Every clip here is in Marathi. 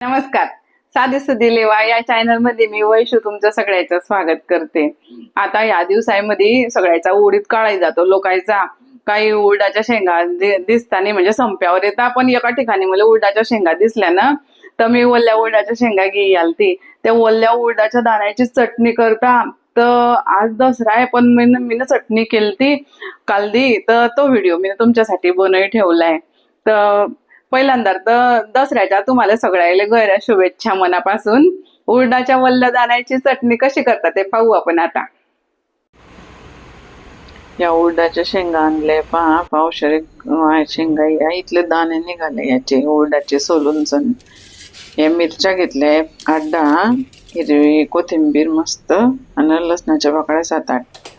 नमस्कार. साधी सुधी लेवा या चॅनलमध्ये मी वैशू तुमचं सगळ्याचं स्वागत करते. आता या दिवसांमध्ये सगळ्याचा उडीत काढाय जातो. लोकांचा काही उरडाच्या शेंगा दिसताना म्हणजे संप्यावर येतात पण एका ठिकाणी मला उडाच्या शेंगा दिसल्या ना तर मी ओल्या उडाच्या शेंगा घेयाल ती त्या ओल्या उरडाच्या दाण्याची चटणी करता तर आज दसरा आहे पण मी मी चटणी केलती कालदी तर तो व्हिडिओ मी तुमच्यासाठी बनवून ठेवलाय. तर पहिल्यांदा तर दसऱ्याच्या तुम्हाला सगळ्याला गैऱ्या शुभेच्छा मनापासून. उरडाच्या वल्ल दाण्याची चटणी कशी करतात ते पाहू आपण आता. या उरडाच्या शेंगा आणले पहा पावशरे शेंगा या इथले दाणे निघाले याचे उरडाचे सोलून सण या मिरच्या घेतल्या आठ दहा हिरवी कोथिंबीर मस्त आणि लसणाच्या पाकळ्या सात आठ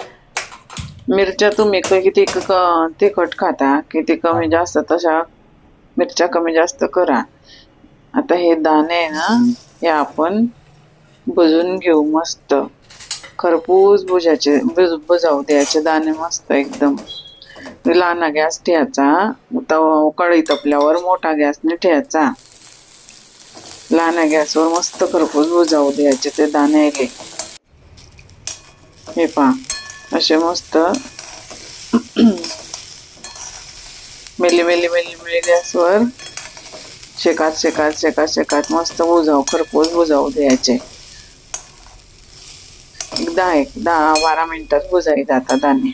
मिरच्या तुम्ही किती क- तिखट खाता किती कमी जास्त तशा मिरच्या कमी जास्त करा. आता हे दाणे आहे ना हे आपण भुजून घेऊ मस्त. खरपूस भुजाचे भुज भुजावू द्यायचे दाणे मस्त एकदम. लहान गॅस ठेवायचा. तव कढई तपल्यावर मोठा गॅसने ठेवायचा. लहान गॅसवर मस्त खरपूस भुजावू द्यायचे ते दाणे आले हे पहा असे मस्त. मेली मेली मेली मेली गॅसवर शेकात शेकात शेकात शेकात. मस्त बुजाव खरपूस बुजावू द्यायचे. दहा एक दहा बारा मिनिटात बुजाई जातात दाणे.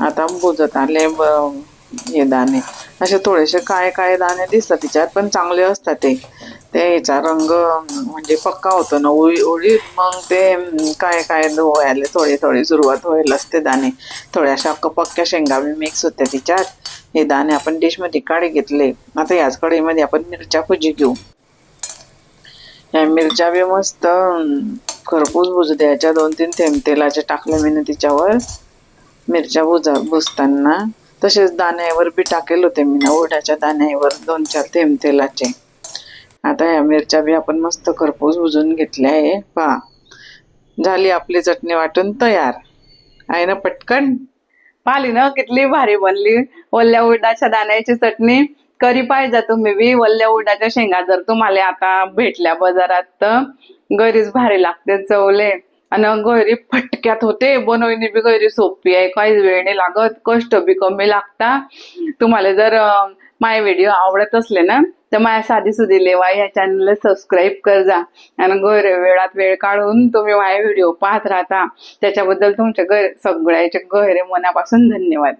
आता बुजत आले ब- हे दाणे. असे थोडेसे काय काय दाणे दिसतात तिच्यात पण चांगले असतात ते. ते ह्याचा रंग म्हणजे पक्का होतो ना उळी उळी मग ते काय काय व्हायला थोडे थोडे सुरुवात व्हायला असते दाणे. थोड्याशा पक्क्या शेंगा बी मिक्स होत्या तिच्यात. हे दाणे आपण डिशमध्ये काढे घेतले. आता याच कढईमध्ये आपण मिरच्या भुजी घेऊ. या मिरच्या बी मस्त खरपूस भुजू द्यायच्या दोन तीन थेंब तेलाचे टाकले मी तिच्यावर. मिरच्या भुजा भुजताना. तसेच दाण्यावर बी टाकेल होते मी ना ओढ्याच्या दाण्यावर दोन चार थेंब तेलाचे. आता या मिरच्या बी आपण मस्त खरपूस भुजून घेतल्या आहे. पहा. झाली आपली चटणी वाटून तयार. आहे ना पटकन? पाहिली ना कितली भारी बनली. ओल्या उडदाच्या दाण्याची चटणी. करी पाहिजे तुम्ही बी. वल्ल्या उडदाच्या शेंगा जर तुम्हाला आता भेटल्या बाजारात तर. गरीच भारी लागते चवले. आणि गैरी फटक्यात होते. बनवणी बी गैरी सोपी आहे. काहीच वेळ नाही लागत. कष्ट बी कमी लागता. तुम्हाला जर माझे व्हिडिओ आवडत असले ना तर माझ्या साधी सुधी लेवा या चॅनलला सबस्क्राईब कर जा आणि गैर वेळात वेळ काढून तुम्ही माझे व्हिडिओ पाहत राहता. त्याच्याबद्दल तुमच्या गैर सगळ्याचे गैरे मनापासून धन्यवाद.